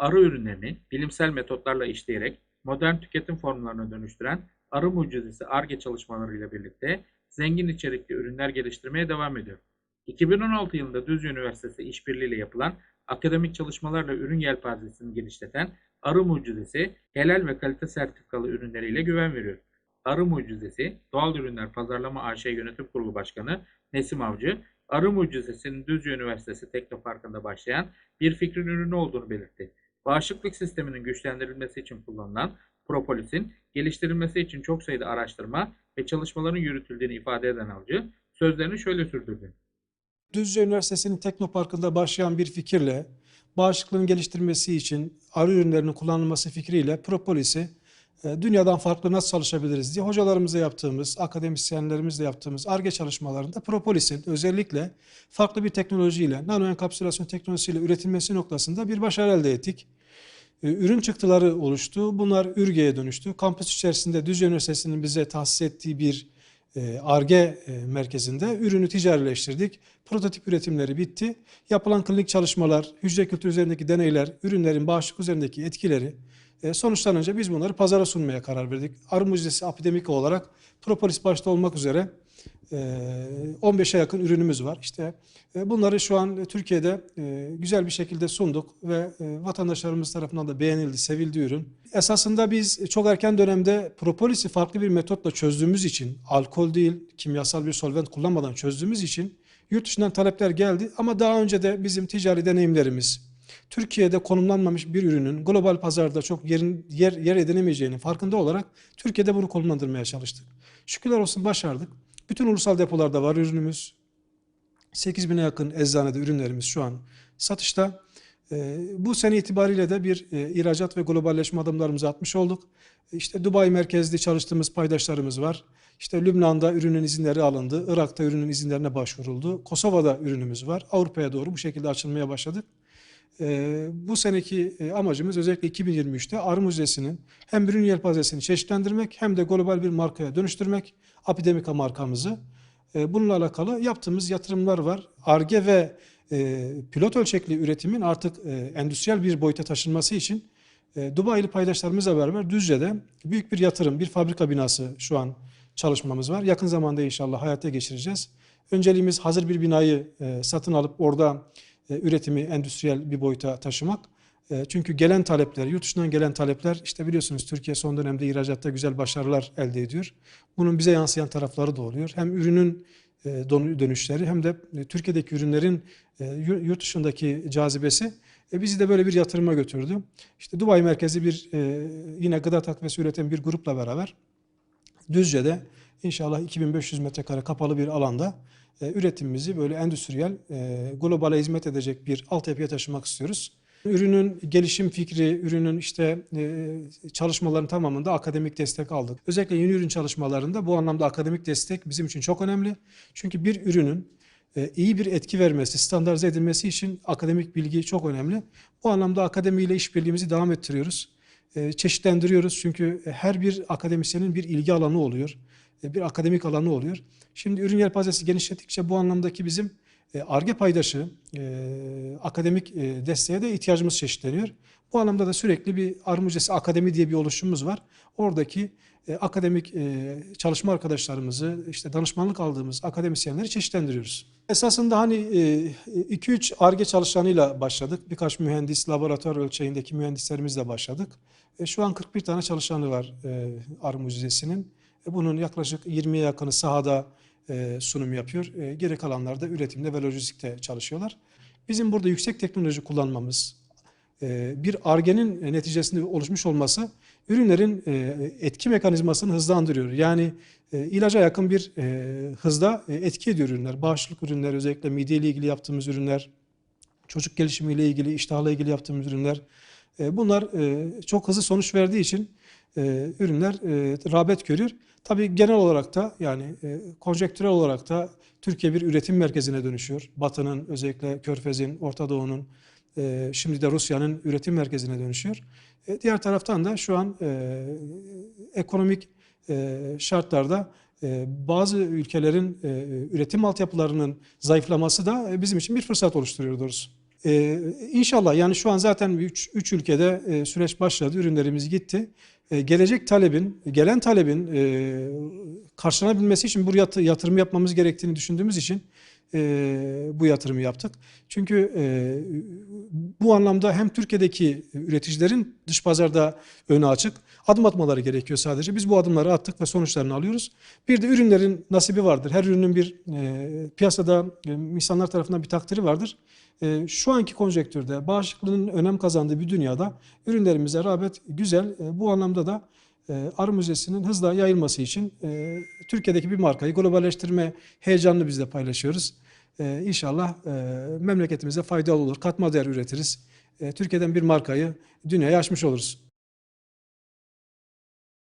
arı ürünlerini bilimsel metotlarla işleyerek modern tüketim formlarına dönüştüren arı mucizesi ARGE çalışmalarıyla birlikte zengin içerikli ürünler geliştirmeye devam ediyor. 2016 yılında Düzce Üniversitesi işbirliğiyle yapılan akademik çalışmalarla ürün yelpazesini genişleten Arı Mucizesi helal ve kalite sertifikalı ürünleriyle güven veriyor. Arı Mucizesi Doğal Ürünler Pazarlama AŞ Yönetim Kurulu Başkanı Nesim Avcı, Arı Mucizesi'nin Düzce Üniversitesi Teknoparkı'nda başlayan bir fikrin ürünü olduğunu belirtti. Bağışıklık sisteminin güçlendirilmesi için kullanılan propolisin geliştirilmesi için çok sayıda araştırma ve çalışmaların yürütüldüğünü ifade eden Avcı, sözlerini şöyle sürdürdü. Düzce Üniversitesi'nin Teknoparkı'nda başlayan bir fikirle bağışıklığın geliştirmesi için arı ürünlerinin kullanılması fikriyle propolisi dünyadan farklı nasıl çalışabiliriz diye hocalarımızla yaptığımız, akademisyenlerimizle yaptığımız ARGE çalışmalarında propolisin özellikle farklı bir teknolojiyle, nano enkapsülasyon teknolojisiyle üretilmesi noktasında bir başarı elde ettik. E, Ürün çıktıları oluştu. Bunlar ürgeye dönüştü. Kampüs içerisinde Düzce Üniversitesi'nin bize tahsis ettiği bir ARGE merkezinde ürünü ticarileştirdik. Prototip üretimleri bitti. Yapılan klinik çalışmalar, hücre kültürü üzerindeki deneyler, ürünlerin bağışıklık üzerindeki etkileri e, sonuçlanınca biz bunları pazara sunmaya karar verdik. Arı mucizesi epidemik olarak propolis başta olmak üzere e, 15'e yakın ürünümüz var. İşte e, bunları şu an Türkiye'de e, güzel bir şekilde sunduk ve e, vatandaşlarımız tarafından da beğenildi, sevildi ürün. Esasında biz çok erken dönemde propolisi farklı bir metotla çözdüğümüz için, alkol değil, kimyasal bir solvent kullanmadan çözdüğümüz için yurt dışından talepler geldi. Ama daha önce de bizim ticari deneyimlerimiz, Türkiye'de konumlanmamış bir ürünün global pazarda çok yerin, yer, yer edinemeyeceğinin farkında olarak Türkiye'de bunu konumlandırmaya çalıştık. Şükürler olsun başardık. Bütün ulusal depolarda var ürünümüz. 8 bine yakın eczanede ürünlerimiz şu an satışta. Ee, bu sene itibariyle de bir e, ihracat ve globalleşme adımlarımızı atmış olduk. İşte Dubai merkezli çalıştığımız paydaşlarımız var. İşte Lübnan'da ürünün izinleri alındı. Irak'ta ürünün izinlerine başvuruldu. Kosova'da ürünümüz var. Avrupa'ya doğru bu şekilde açılmaya başladık. Ee, bu seneki e, amacımız özellikle 2023'te Arı Müzesi'nin hem ürün yelpazesini çeşitlendirmek hem de global bir markaya dönüştürmek. Apidemika markamızı. Ee, bununla alakalı yaptığımız yatırımlar var. ARGE ve e, pilot ölçekli üretimin artık e, endüstriyel bir boyuta taşınması için e, Dubai'li paydaşlarımızla beraber Düzce'de büyük bir yatırım, bir fabrika binası şu an çalışmamız var. Yakın zamanda inşallah hayata geçireceğiz. Önceliğimiz hazır bir binayı e, satın alıp orada e, üretimi endüstriyel bir boyuta taşımak. E, Çünkü gelen talepler, yurt dışından gelen talepler, işte biliyorsunuz Türkiye son dönemde ihracatta güzel başarılar elde ediyor. Bunun bize yansıyan tarafları da oluyor. Hem ürünün e, dönüşleri hem de e, Türkiye'deki ürünlerin e, yu- yurt dışındaki cazibesi e, bizi de böyle bir yatırıma götürdü. İşte Dubai merkezi bir e, yine gıda takviyesi üreten bir grupla beraber Düzce'de inşallah 2500 metrekare kapalı bir alanda e, üretimimizi böyle endüstriyel, e, globale hizmet edecek bir altyapıya taşımak istiyoruz. Ürünün gelişim fikri, ürünün işte e, çalışmaların tamamında akademik destek aldık. Özellikle yeni ürün çalışmalarında bu anlamda akademik destek bizim için çok önemli. Çünkü bir ürünün e, iyi bir etki vermesi, standartize edilmesi için akademik bilgi çok önemli. Bu anlamda akademiyle işbirliğimizi devam ettiriyoruz. E, çeşitlendiriyoruz çünkü her bir akademisyenin bir ilgi alanı oluyor, e, bir akademik alanı oluyor. Şimdi ürün yelpazesi genişlettikçe bu anlamdaki bizim e, ARGE paydaşı, e, akademik e, desteğe de ihtiyacımız çeşitleniyor. Bu anlamda da sürekli bir Armucesi Akademi diye bir oluşumumuz var. Oradaki e, akademik e, çalışma arkadaşlarımızı, işte danışmanlık aldığımız akademisyenleri çeşitlendiriyoruz. Esasında hani 2-3 ARGE çalışanıyla başladık. Birkaç mühendis, laboratuvar ölçeğindeki mühendislerimizle başladık. E, Şu an 41 tane çalışanı var e, Arı Müzesi'nin. E, Bunun yaklaşık 20'ye yakını sahada e, sunum yapıyor. E, Geri kalanlar da üretimde ve lojistikte çalışıyorlar. Bizim burada yüksek teknoloji kullanmamız, e, bir argenin neticesinde oluşmuş olması ürünlerin e, etki mekanizmasını hızlandırıyor. Yani e, ilaca yakın bir e, hızda e, etki ediyor ürünler. Bağışıklık ürünleri özellikle mide ile ilgili yaptığımız ürünler, çocuk gelişimiyle ilgili, iştahla ilgili yaptığımız ürünler. E, Bunlar e, çok hızlı sonuç verdiği için e, ürünler e, rağbet görüyor. Tabii genel olarak da yani e, konjektürel olarak da Türkiye bir üretim merkezine dönüşüyor. Batı'nın özellikle Körfez'in, Orta Doğu'nun, e, şimdi de Rusya'nın üretim merkezine dönüşüyor. E, diğer taraftan da şu an e, ekonomik e, şartlarda e, bazı ülkelerin e, üretim altyapılarının zayıflaması da bizim için bir fırsat oluşturuyor doğrusu. E, inşallah yani şu an zaten 3 ülkede e, süreç başladı, ürünlerimiz gitti. E, gelecek talebin, gelen talebin e, karşılanabilmesi için bu yat- yatırım yapmamız gerektiğini düşündüğümüz için e, bu yatırımı yaptık. Çünkü e, bu anlamda hem Türkiye'deki üreticilerin dış pazarda önü açık, adım atmaları gerekiyor sadece. Biz bu adımları attık ve sonuçlarını alıyoruz. Bir de ürünlerin nasibi vardır. Her ürünün bir e, piyasada e, insanlar tarafından bir takdiri vardır. E, şu anki konjektürde bağışıklığın önem kazandığı bir dünyada ürünlerimize rağbet güzel. E, bu anlamda da Arı Müzesi'nin hızla yayılması için e, Türkiye'deki bir markayı globalleştirme heyecanını biz de paylaşıyoruz. E, inşallah e, memleketimize faydalı olur, katma değer üretiriz. E, Türkiye'den bir markayı dünyaya açmış oluruz.